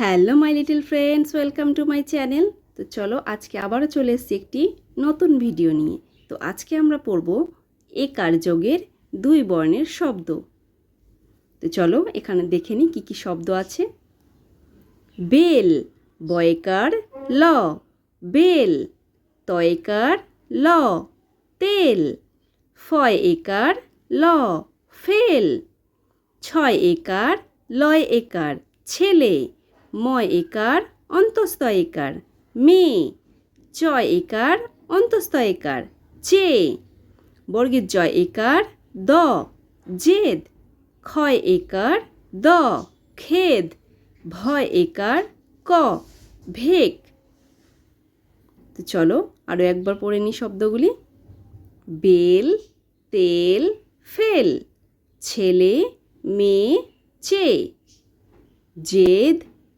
Hello, my little friends, welcome to my channel. তো চলো আজকে আবারও চলে এসেছি একটি নতুন ভিডিও নিয়ে। তো আজকে আমরা পড়ব একার যোগের দুই বর্ণের শব্দ। তো চলো এখানে দেখে নিই কী কী শব্দ আছে। বেল, বয়কার, ল। বেল, তয়কার, ল। তেল ফয় একার ল। ফেল ছয় একার লয় একার ছেলে। ময় একার অন্তস্থ একার মেয়ে চয় একার অন্তস্থ একার চে বর্গের জয় একার দ। জেদ, ক্ষয় একার দ। খেদ, ভয় একার ক। ভেক। তো চলো আরও একবার পড়ে নিই শব্দগুলি। বেল, তেল, ফেল। ছেলে, মেয়ে, চে। জেদ